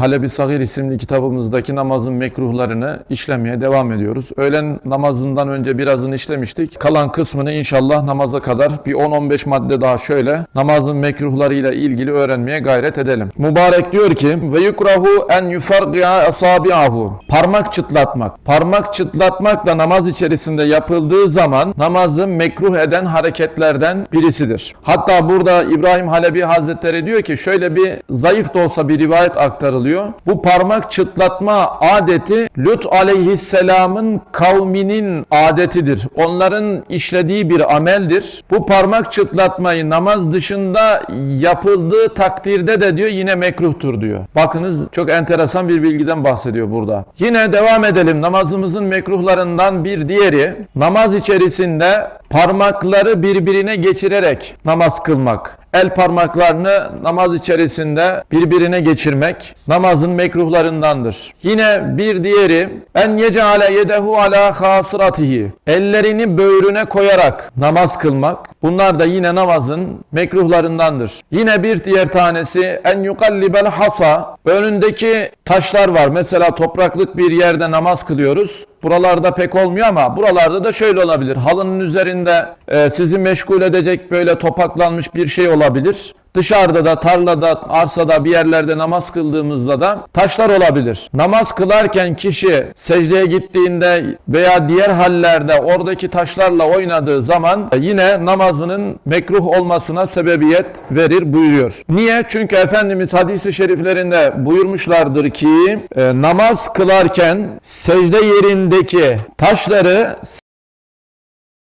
Halebi Sagir isimli kitabımızdaki namazın mekruhlarını işlemeye devam ediyoruz. Öğlen namazından önce birazını işlemiştik. Kalan kısmını inşallah namaza kadar bir 10-15 madde daha şöyle namazın mekruhlarıyla ilgili öğrenmeye gayret edelim. Mübarek diyor ki ve yukrahu en yufargi'a asabi'ahu. Parmak çıtlatmak. Parmak çıtlatmak da namaz içerisinde yapıldığı zaman namazı mekruh eden hareketlerden birisidir. Hatta burada İbrahim Halebi Hazretleri diyor ki şöyle bir zayıf da olsa bir rivayet aktarılıyor. Bu parmak çıtlatma adeti Lut aleyhisselamın kavminin adetidir. Onların işlediği bir ameldir. Bu parmak çıtlatmayı namaz dışında yapıldığı takdirde de diyor yine mekruhtur diyor. Bakınız çok enteresan bir bilgiden bahsediyor burada. Yine devam edelim. Namazımızın mekruhlarından bir diğeri namaz içerisinde parmakları birbirine geçirerek namaz kılmak. El parmaklarını namaz içerisinde birbirine geçirmek namazın mekruhlarındandır. Yine bir diğeri en yecale yedehu ala hasıratihi. Ellerini böğrüne koyarak namaz kılmak. Bunlar da yine namazın mekruhlarındandır. Yine bir diğer tanesi en yukallibel hasa. Önündeki taşlar var. Mesela topraklık bir yerde namaz kılıyoruz. Buralarda pek olmuyor ama buralarda da şöyle olabilir. Halının üzerinde e, sizi meşgul edecek böyle topaklanmış bir şey olabilir. Dışarıda da, tarlada, arsada bir yerlerde namaz kıldığımızda da taşlar olabilir. Namaz kılarken kişi secdeye gittiğinde veya diğer hallerde oradaki taşlarla oynadığı zaman yine namazının mekruh olmasına sebebiyet verir buyuruyor. Niye? Çünkü Efendimiz hadisi şeriflerinde buyurmuşlardır ki e, namaz kılarken secde yerindeki taşları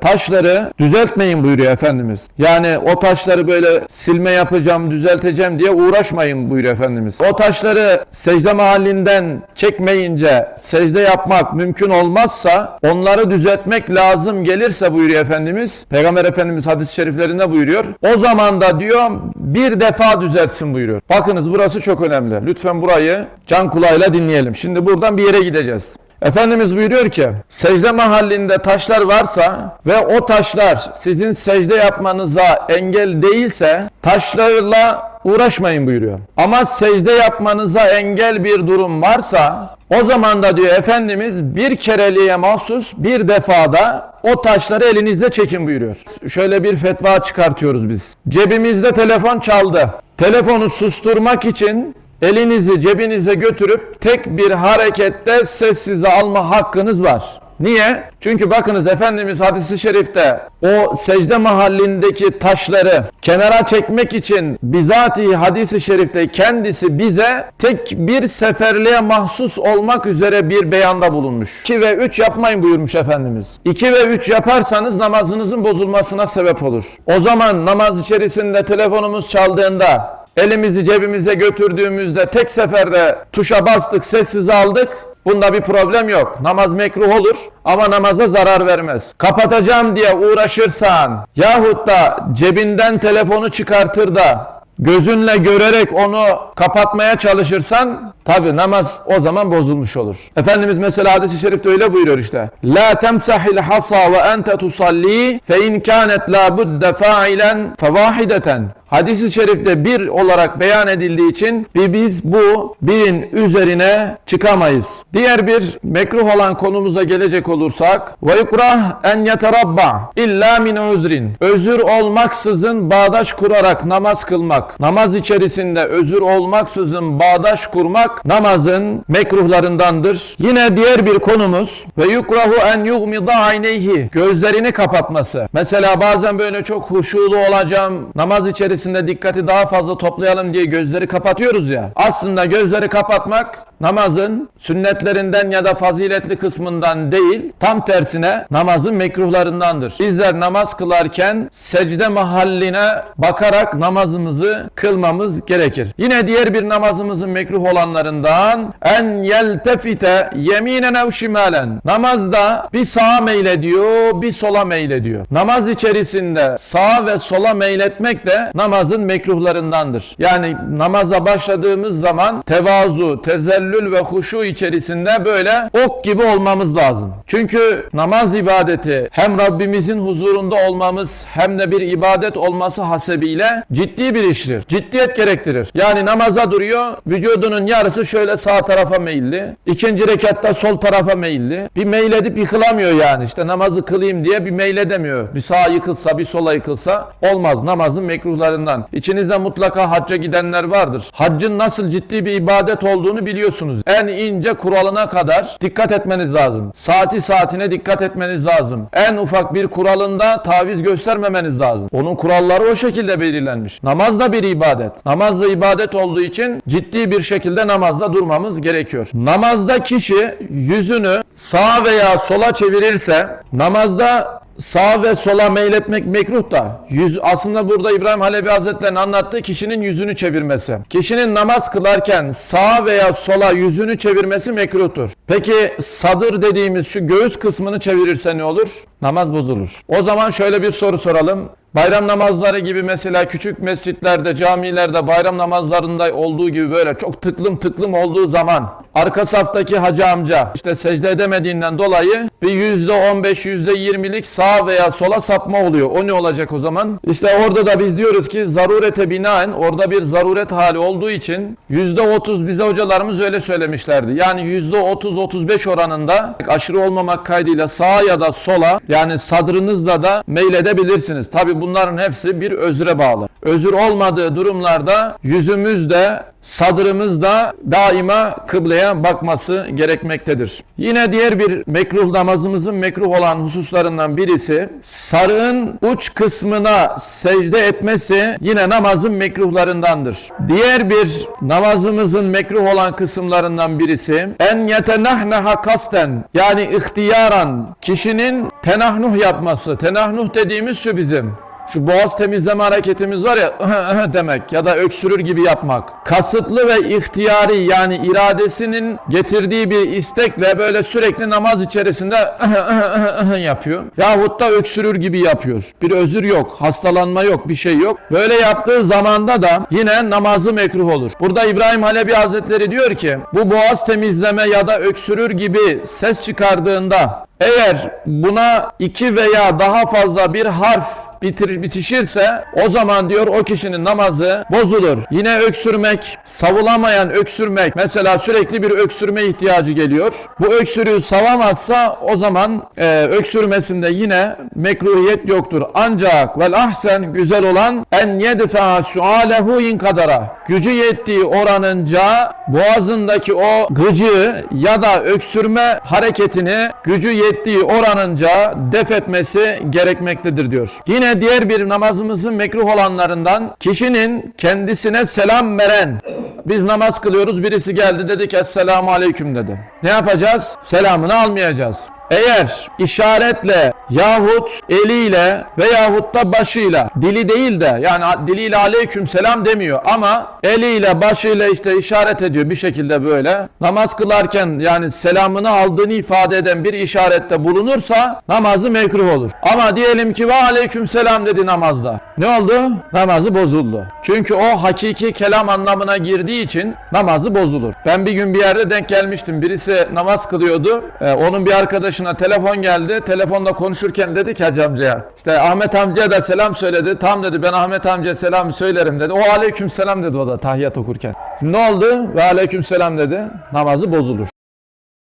taşları düzeltmeyin buyuruyor Efendimiz. Yani o taşları böyle silme yapacağım, düzelteceğim diye uğraşmayın buyuruyor Efendimiz. O taşları secde mahallinden çekmeyince secde yapmak mümkün olmazsa onları düzeltmek lazım gelirse buyuruyor Efendimiz. Peygamber Efendimiz hadis-i şeriflerinde buyuruyor. O zaman da diyor bir defa düzeltsin buyuruyor. Bakınız burası çok önemli. Lütfen burayı can kulağıyla dinleyelim. Şimdi buradan bir yere gideceğiz. Efendimiz buyuruyor ki secde mahallinde taşlar varsa ve o taşlar sizin secde yapmanıza engel değilse taşlarla uğraşmayın buyuruyor. Ama secde yapmanıza engel bir durum varsa o zaman da diyor Efendimiz bir kereliğe mahsus bir defada o taşları elinizde çekin buyuruyor. Şöyle bir fetva çıkartıyoruz biz. Cebimizde telefon çaldı. Telefonu susturmak için elinizi cebinize götürüp tek bir harekette sessize alma hakkınız var. Niye? Çünkü bakınız Efendimiz hadisi şerifte o secde mahallindeki taşları kenara çekmek için bizatihi hadisi şerifte kendisi bize tek bir seferliğe mahsus olmak üzere bir beyanda bulunmuş. 2 ve 3 yapmayın buyurmuş Efendimiz. 2 ve 3 yaparsanız namazınızın bozulmasına sebep olur. O zaman namaz içerisinde telefonumuz çaldığında elimizi cebimize götürdüğümüzde tek seferde tuşa bastık, sessiz aldık. Bunda bir problem yok. Namaz mekruh olur ama namaza zarar vermez. Kapatacağım diye uğraşırsan yahut da cebinden telefonu çıkartır da gözünle görerek onu kapatmaya çalışırsan tabi namaz o zaman bozulmuş olur. Efendimiz mesela hadis-i şerifte öyle buyuruyor işte. La temsahil hasa ve ente tusalli fe in kanet la budde fa'ilen fevahideten. Hadis-i şerifte bir olarak beyan edildiği için biz bu birin üzerine çıkamayız. Diğer bir mekruh olan konumuza gelecek olursak ve yukrah en yeterabba illa min uzrin. Özür olmaksızın bağdaş kurarak namaz kılmak. Namaz içerisinde özür olmaksızın bağdaş kurmak namazın mekruhlarındandır. Yine diğer bir konumuz ve yukrahu en yugmida ayneyhi. Gözlerini kapatması. Mesela bazen böyle çok huşulu olacağım. Namaz içerisinde dikkati daha fazla toplayalım diye gözleri kapatıyoruz ya. Aslında gözleri kapatmak namazın sünnetlerinden ya da faziletli kısmından değil, tam tersine namazın mekruhlarındandır. Bizler namaz kılarken secde mahalline bakarak namazımızı kılmamız gerekir. Yine diğer bir namazımızın mekruh olanlarından en yeltefite yeminen ev şimalen. Namazda bir sağa meylediyor, bir sola meylediyor. Namaz içerisinde sağa ve sola meyletmek de namazın mekruhlarındandır. Yani namaza başladığımız zaman tevazu, tezellü tevellül ve huşu içerisinde böyle ok gibi olmamız lazım. Çünkü namaz ibadeti hem Rabbimizin huzurunda olmamız hem de bir ibadet olması hasebiyle ciddi bir iştir. Ciddiyet gerektirir. Yani namaza duruyor, vücudunun yarısı şöyle sağ tarafa meyilli, ikinci rekatta sol tarafa meyilli. Bir meyledip yıkılamıyor yani. İşte namazı kılayım diye bir meyledemiyor. Bir sağa yıkılsa, bir sola yıkılsa olmaz. Namazın mekruhlarından. İçinizde mutlaka hacca gidenler vardır. Haccın nasıl ciddi bir ibadet olduğunu biliyorsunuz. En ince kuralına kadar dikkat etmeniz lazım. Saati saatine dikkat etmeniz lazım. En ufak bir kuralında taviz göstermemeniz lazım. Onun kuralları o şekilde belirlenmiş. Namaz da bir ibadet. Namaz da ibadet olduğu için ciddi bir şekilde namazda durmamız gerekiyor. Namazda kişi yüzünü sağa veya sola çevirirse namazda Sağ ve sola meyletmek mekruh da yüz aslında burada İbrahim Halebi Hazretleri'nin anlattığı kişinin yüzünü çevirmesi. Kişinin namaz kılarken sağa veya sola yüzünü çevirmesi mekruhtur. Peki sadır dediğimiz şu göğüs kısmını çevirirse ne olur? Namaz bozulur. O zaman şöyle bir soru soralım. Bayram namazları gibi mesela küçük mescitlerde, camilerde bayram namazlarında olduğu gibi böyle çok tıklım tıklım olduğu zaman arka saftaki hacı amca işte secde edemediğinden dolayı bir yüzde on beş, yüzde yirmilik sağa veya sola sapma oluyor. O ne olacak o zaman? İşte orada da biz diyoruz ki zarurete binaen orada bir zaruret hali olduğu için yüzde otuz bize hocalarımız öyle söylemişlerdi. Yani yüzde otuz, otuz beş oranında aşırı olmamak kaydıyla sağa ya da sola yani sadrınızla da meyledebilirsiniz. Tabi bunların hepsi bir özre bağlı. Özür olmadığı durumlarda yüzümüz de sadrımız da daima kıbleye bakması gerekmektedir. Yine diğer bir mekruh namazımızın mekruh olan hususlarından birisi sarığın uç kısmına secde etmesi yine namazın mekruhlarındandır. Diğer bir namazımızın mekruh olan kısımlarından birisi en yetenahneha kasten yani ihtiyaran kişinin tenahnuh yapması. Tenahnuh dediğimiz şu bizim şu boğaz temizleme hareketimiz var ya demek ya da öksürür gibi yapmak. Kasıtlı ve ihtiyari yani iradesinin getirdiği bir istekle böyle sürekli namaz içerisinde yapıyor. Yahut da öksürür gibi yapıyor. Bir özür yok, hastalanma yok, bir şey yok. Böyle yaptığı zamanda da yine namazı mekruh olur. Burada İbrahim Halebi Hazretleri diyor ki bu boğaz temizleme ya da öksürür gibi ses çıkardığında eğer buna iki veya daha fazla bir harf bitir, bitişirse o zaman diyor o kişinin namazı bozulur. Yine öksürmek, savulamayan öksürmek mesela sürekli bir öksürme ihtiyacı geliyor. Bu öksürüğü savamazsa o zaman e, öksürmesinde yine mekruhiyet yoktur. Ancak vel ahsen güzel olan en yedfa sualehu in kadara. Gücü yettiği oranınca boğazındaki o gıcığı ya da öksürme hareketini gücü yettiği oranınca def etmesi gerekmektedir diyor. Yine diğer bir namazımızın mekruh olanlarından kişinin kendisine selam veren biz namaz kılıyoruz birisi geldi dedi ki esselamu aleyküm dedi. Ne yapacağız? Selamını almayacağız. Eğer işaretle yahut eliyle veyahut da başıyla dili değil de yani diliyle aleyküm selam demiyor ama eliyle başıyla işte işaret ediyor bir şekilde böyle namaz kılarken yani selamını aldığını ifade eden bir işarette bulunursa namazı mekruh olur. Ama diyelim ki ve aleyküm selam dedi namazda. Ne oldu? Namazı bozuldu. Çünkü o hakiki kelam anlamına girdiği için namazı bozulur. Ben bir gün bir yerde denk gelmiştim. Birisi namaz kılıyordu. Ee, onun bir arkadaşına telefon geldi. Telefonda konuşurken dedi ki hacı amcaya. İşte Ahmet amcaya da selam söyledi. Tam dedi ben Ahmet amcaya selam söylerim dedi. O aleyküm selam dedi o da tahiyyat okurken. Şimdi ne oldu? Ve aleyküm selam dedi. Namazı bozulur.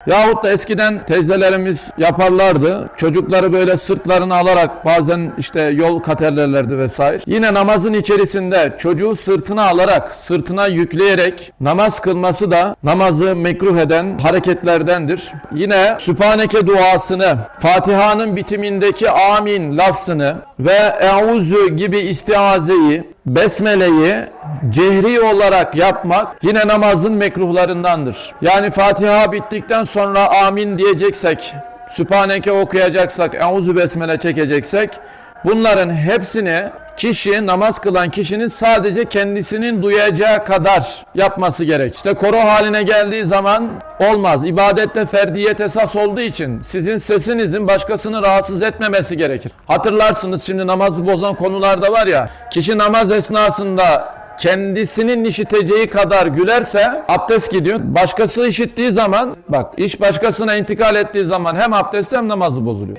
Yahut da eskiden teyzelerimiz yaparlardı. Çocukları böyle sırtlarını alarak bazen işte yol kat ederlerdi vesaire. Yine namazın içerisinde çocuğu sırtına alarak, sırtına yükleyerek namaz kılması da namazı mekruh eden hareketlerdendir. Yine Sübhaneke duasını, Fatiha'nın bitimindeki amin lafzını ve euzu gibi istiazeyi Besmele'yi cehri olarak yapmak yine namazın mekruhlarındandır. Yani Fatiha bittikten sonra amin diyeceksek, Sübhaneke okuyacaksak, Euzu Besmele çekeceksek bunların hepsini kişi namaz kılan kişinin sadece kendisinin duyacağı kadar yapması gerek. İşte koro haline geldiği zaman olmaz. İbadette ferdiyet esas olduğu için sizin sesinizin başkasını rahatsız etmemesi gerekir. Hatırlarsınız şimdi namazı bozan konularda var ya kişi namaz esnasında kendisinin işiteceği kadar gülerse abdest gidiyor. Başkası işittiği zaman bak iş başkasına intikal ettiği zaman hem abdesti hem namazı bozuluyor.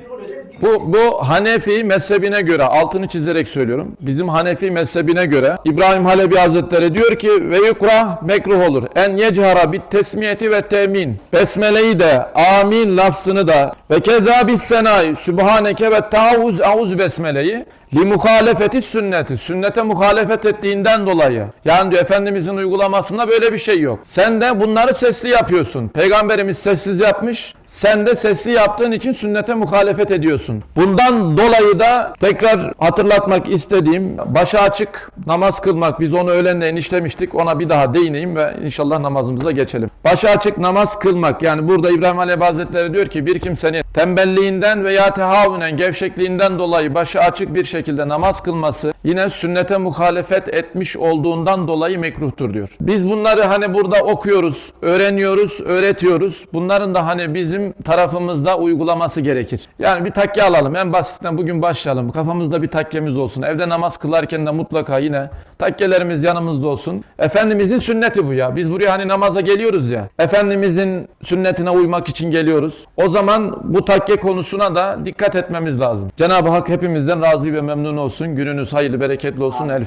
Bu, bu Hanefi mezhebine göre altını çizerek söylüyorum. Bizim Hanefi mezhebine göre İbrahim Halebi Hazretleri diyor ki ve yukrah mekruh olur. En yechara bit tesmiyeti ve temin. Besmeleyi de amin lafzını da ve keza bis senai sübhaneke ve taavuz auz besmeleyi li muhalefeti sünneti. Sünnete muhalefet ettiğinden dolayı. Yani diyor Efendimizin uygulamasında böyle bir şey yok. Sen de bunları sesli yapıyorsun. Peygamberimiz sessiz yapmış. Sen de sesli yaptığın için sünnete muhalefet ediyorsun. Bundan dolayı da tekrar hatırlatmak istediğim başa açık namaz kılmak. Biz onu öğlenleyin işlemiştik. Ona bir daha değineyim ve inşallah namazımıza geçelim. Başa açık namaz kılmak. Yani burada İbrahim Aleyhi Hazretleri diyor ki bir kimsenin tembelliğinden veya tehavünen gevşekliğinden dolayı başı açık bir şekilde namaz kılması yine sünnete muhalefet etmiş olduğundan dolayı mekruhtur diyor. Biz bunları hani burada okuyoruz, öğreniyoruz, öğretiyoruz. Bunların da hani bizim tarafımızda uygulaması gerekir. Yani bir takke alalım. En basitinden bugün başlayalım. Kafamızda bir takkemiz olsun. Evde namaz kılarken de mutlaka yine takkelerimiz yanımızda olsun. Efendimizin sünneti bu ya. Biz buraya hani namaza geliyoruz ya. Efendimizin sünnetine uymak için geliyoruz. O zaman bu takke konusuna da dikkat etmemiz lazım. Cenab-ı Hak hepimizden razı ve memnun olsun. Gününüz hayırlı, bereketli olsun. El